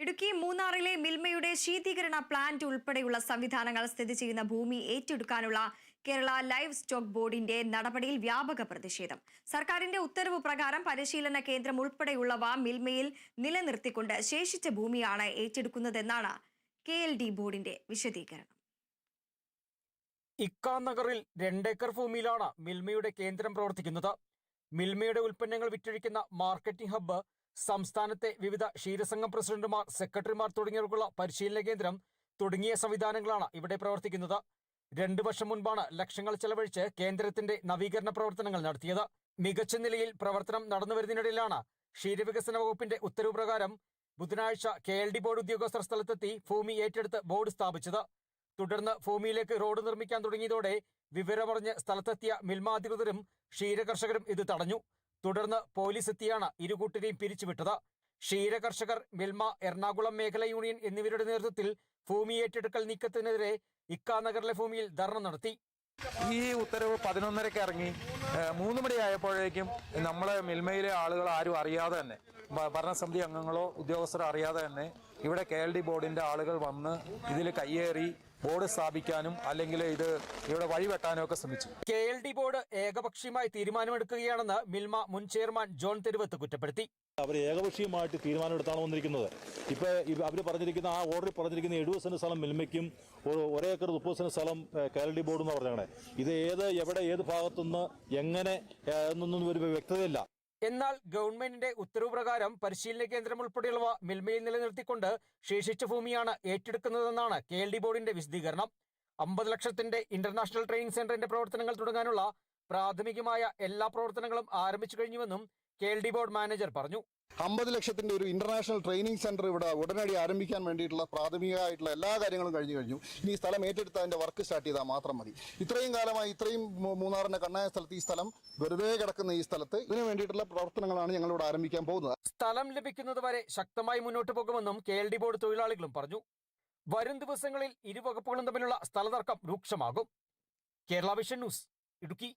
ഇടുക്കി മൂന്നാറിലെ മിൽമയുടെ ശീതീകരണ പ്ലാന്റ് ഉൾപ്പെടെയുള്ള സംവിധാനങ്ങൾ സ്ഥിതി ചെയ്യുന്ന ഭൂമി ഏറ്റെടുക്കാനുള്ള കേരള ലൈവ് സ്റ്റോക്ക് ബോർഡിന്റെ നടപടിയിൽ വ്യാപക പ്രതിഷേധം. സർക്കാരിന്റെ ഉത്തരവ് പ്രകാരം പരിശീലന കേന്ദ്രം ഉൾപ്പെടെയുള്ളവ മിൽമയിൽ നിലനിർത്തിക്കൊണ്ട് ശേഷിച്ച ഭൂമിയാണ് ഏറ്റെടുക്കുന്നതെന്നാണ് കെ എൽ ഡി ബോർഡിന്റെ വിശദീകരണം. ഇക്കാനഗറിൽ രണ്ടേക്കർ ഭൂമിയിലാണ് മിൽമയുടെ കേന്ദ്രം പ്രവർത്തിക്കുന്നത്. മിൽമയുടെ ഉൽപ്പന്നങ്ങൾ വിറ്റഴിക്കുന്ന മാർക്കറ്റിംഗ് ഹബ്ബ് സംസ്ഥാനത്തെ വിവിധ ക്ഷീരസംഘം പ്രസിഡന്റുമാർ സെക്രട്ടറിമാർ തുടങ്ങിയവർക്കുള്ള പരിശീലന കേന്ദ്രം തുടങ്ങിയ സംവിധാനങ്ങളാണ് ഇവിടെ പ്രവർത്തിക്കുന്നത്. രണ്ടു വർഷം മുൻപാണ് ലക്ഷങ്ങൾ ചെലവഴിച്ച് കേന്ദ്രത്തിന്റെ നവീകരണ പ്രവർത്തനങ്ങൾ നടത്തിയത്. മികച്ച നിലയിൽ പ്രവർത്തനം നടന്നുവരുന്നതിനിടയിലാണ് ക്ഷീരവികസന വകുപ്പിന്റെ ഉത്തരവ് പ്രകാരം ബുധനാഴ്ച കെ എൽ ഡി ബോർഡ് ഉദ്യോഗസ്ഥർ സ്ഥലത്തെത്തി ഭൂമി ഏറ്റെടുത്ത് ബോർഡ് സ്ഥാപിച്ചത്. തുടർന്ന് ഭൂമിയിലേക്ക് റോഡ് നിർമ്മിക്കാൻ തുടങ്ങിയതോടെ വിവരമറിഞ്ഞ് സ്ഥലത്തെത്തിയ മിൽമ അധികൃതരും ക്ഷീരകർഷകരും ഇത് തടഞ്ഞു. തുടർന്ന് പോലീസ് എത്തിയാണ് ഇരുകൂട്ടരെയും പിരിച്ചുവിട്ടത്. ക്ഷീരകർഷകർ മിൽമ എറണാകുളം മേഖല യൂണിയൻ എന്നിവരുടെ നേതൃത്വത്തിൽ ഭൂമി ഏറ്റെടുക്കൽ നീക്കത്തിനെതിരെ ഇക്കാ നഗറിലെ ഭൂമിയിൽ ധർണ നടത്തി. ഈ ഉത്തരവ് പതിനൊന്നരക്ക് ഇറങ്ങി. മൂന്ന് മണി ആയപ്പോഴേക്കും നമ്മളെ മിൽമയിലെ ആളുകൾ ആരും അറിയാതെ തന്നെ ഭരണസമിതി അംഗങ്ങളോ ഉദ്യോഗസ്ഥരോ അറിയാതെ തന്നെ ഇവിടെ കെ ബോർഡിന്റെ ആളുകൾ വന്ന് ഇതിൽ കയ്യേറി ബോർഡ് സ്ഥാപിക്കാനും അല്ലെങ്കിൽ ഇത് ഇവിടെ വഴിവെട്ടാനും ഒക്കെ ശ്രമിച്ചു. കെ എൽ ഡി ബോർഡ് ഏകപക്ഷീയമായി തീരുമാനമെടുക്കുകയാണെന്ന് മിൽമ മുൻ ചെയർമാൻ ജോൺ തെരുവത്ത് കുറ്റപ്പെടുത്തി. അവർ ഏകപക്ഷീയമായിട്ട് തീരുമാനമെടുത്താണ് വന്നിരിക്കുന്നത്. ഇപ്പോൾ അവർ പറഞ്ഞിരിക്കുന്ന ആ ഓർഡറിൽ പറഞ്ഞിരിക്കുന്ന എഴുപത് സെന്റ് സ്ഥലം മിൽമയ്ക്കും ഒരു ഒരേക്കർ മുപ്പത് സെന്റ് സ്ഥലം കേരളി ബോർഡ് എന്ന് പറഞ്ഞാണ്. ഇത് ഏത് എവിടെ ഏത് ഭാഗത്തുനിന്ന് എങ്ങനെ എന്നൊന്നും ഒരു വ്യക്തതയില്ല. എന്നാൽ ഗവൺമെന്റിന്റെ ഉത്തരവ് പ്രകാരം പരിശീലന കേന്ദ്രം ഉൾപ്പെടെയുള്ളവ മിൽമയിൽ നിലനിർത്തിക്കൊണ്ട് ശേഷിച്ച ഭൂമിയാണ് ഏറ്റെടുക്കുന്നതെന്നാണ് കെ എൽ ഡി ബോർഡിന്റെ വിശദീകരണം. അമ്പത് ലക്ഷത്തിന്റെ ഇന്റർനാഷണൽ ട്രെയിനിങ് സെന്ററിന്റെ പ്രവർത്തനങ്ങൾ തുടങ്ങാനുള്ള പ്രാഥമികമായ എല്ലാ പ്രവർത്തനങ്ങളും ആരംഭിച്ചു കഴിഞ്ഞുവെന്നും K L D board manager പറഞ്ഞു. അമ്പത് ലക്ഷത്തിന്റെ ഒരു ഇന്റർനാഷണൽ ട്രെയിനിങ് സെന്റർ ഇവിടെ ഉടനടി ആരംഭിക്കാൻ വേണ്ടിയിട്ടുള്ള പ്രാഥമികമായിട്ടുള്ള എല്ലാ കാര്യങ്ങളും കഴിഞ്ഞു കഴിഞ്ഞു. ഇനി ഈ സ്ഥലം ഏറ്റെടുത്ത് അതിന്റെ വർക്ക് സ്റ്റാർട്ട് ചെയ്താൽ മാത്രം മതി. ഇത്രയും കാലമായി ഇത്രയും മൂന്നാറിന്റെ കണ്ണായ സ്ഥലത്ത് ഈ സ്ഥലം വെറുതെ കിടക്കുന്ന ഈ സ്ഥലത്ത് ഇതിനു വേണ്ടിയിട്ടുള്ള പ്രവർത്തനങ്ങളാണ് ഞങ്ങൾ ഇവിടെ ആരംഭിക്കാൻ പോകുന്നത്. സ്ഥലം ലഭിക്കുന്നത് വരെ ശക്തമായി മുന്നോട്ട് പോകുമെന്നും കെ ബോർഡ് തൊഴിലാളികളും പറഞ്ഞു. വരും ദിവസങ്ങളിൽ ഇരു വകുപ്പുകളും തമ്മിലുള്ള സ്ഥലതർക്കം രൂക്ഷമാകും. Kerala vision news Idukki.